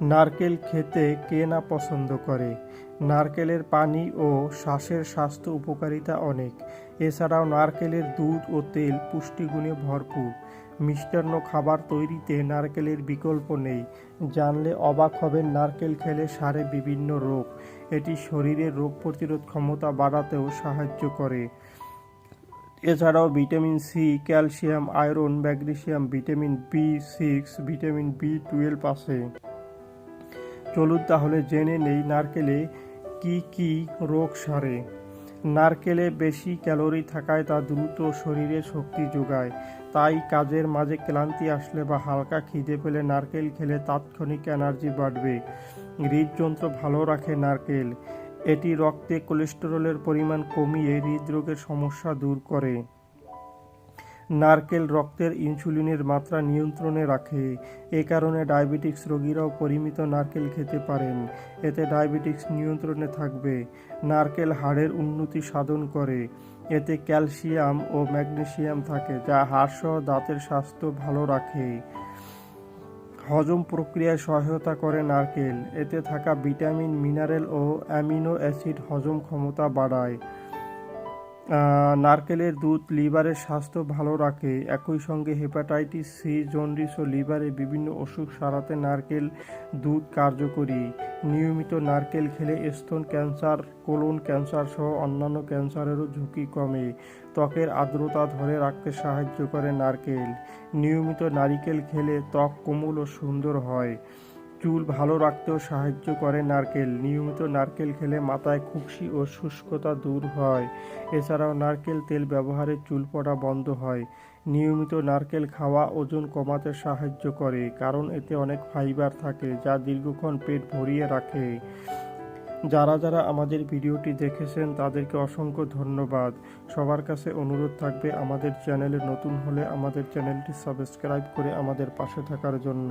নারকেল খেতে কে না পছন্দ করে? নারকেলের পানি ও শ্বাসের স্বাস্থ্য উপকারিতা অনেক। এছাড়াও নারকেলের দুধ ও তেল পুষ্টিগুণে ভরপুর। মিষ্টান্ন খাবার তৈরিতে নারকেলের বিকল্প নেই। জানলে অবাক হবেন নারকেল খেলে সারে বিভিন্ন রোগ। এটি শরীরের রোগ প্রতিরোধ ক্ষমতা বাড়াতেও সাহায্য করে। এছাড়াও vitamin C, calcium, iron, magnesium, vitamin B six, vitamin B twelve আছে। চলুন তাহলে জেনে নেই নারকেলে কি কি রোগ সারে। নারকেলে বেশি ক্যালোরি থাকায় তা দ্রুত শরীরে শক্তি যোগায়। তাই কাজের মাঝে ক্লান্তি আসলে বা হালকা খিদে পেলে নারকেল খেলে তাৎক্ষণিক এনার্জি বাড়বে। হৃদযন্ত্র ভালো রাখে নারকেল। এটি রক্তে কোলেস্টেরলের পরিমাণ কমিয়ে হৃদরোগের সমস্যা দূর করে। নারকেল রক্তের ইনসুলিনের মাত্রা নিয়ন্ত্রণে রাখে। এ কারণে ডায়াবেটিক্স রোগীরাও পরিমিত নারকেল খেতে পারেন। এতে ডায়াবেটিক্স নিয়ন্ত্রণে থাকবে। নারকেল হাড়ের উন্নতি সাধন করে। এতে ক্যালসিয়াম ও ম্যাগনেসিয়াম থাকে, যা হাড়সহ দাঁতের স্বাস্থ্য ভালো রাখে। হজম প্রক্রিয়ায় সহায়তা করে নারকেল। এতে থাকা ভিটামিন, মিনারেল ও অ্যামিনো অ্যাসিড হজম ক্ষমতা বাড়ায়। নারকেলের দুধ লিভারের স্বাস্থ্য ভালো রাখে। একই সঙ্গে হেপাটাইটিস, সি, জন্ডিস ও লিভারে বিভিন্ন অসুখ সারাতে নারকেল দুধ কার্যকরী। নিয়মিত নারকেল খেলে স্তন ক্যান্সার, কোলন ক্যান্সার সহ অন্যান্য ক্যান্সারেরও ঝুঁকি কমে। ত্বকের আর্দ্রতা ধরে রাখতে সাহায্য করে নারকেল। নিয়মিত নারিকেল খেলে ত্বক কোমল ও সুন্দর হয়। চুল ভালো রাখতেও সাহায্য করে নারকেল। নিয়মিত নারকেল খেলে মাথায় খুশি ও শুষ্কতা দূর হয়। এছাড়াও নারকেল তেল ব্যবহারে চুল পড়া বন্ধ হয়। নিয়মিত নারকেল খাওয়া ওজন কমাতে সাহায্য করে, কারণ এতে অনেক ফাইবার থাকে যা দীর্ঘক্ষণ পেট ভরিয়ে রাখে। যারা যারা আমাদের ভিডিওটি দেখেছেন, তাদেরকে অসংখ্য ধন্যবাদ। সবার কাছে অনুরোধ থাকবে আমাদের চ্যানেলে নতুন হলে আমাদের চ্যানেলটি সাবস্ক্রাইব করে আমাদের পাশে থাকার জন্য।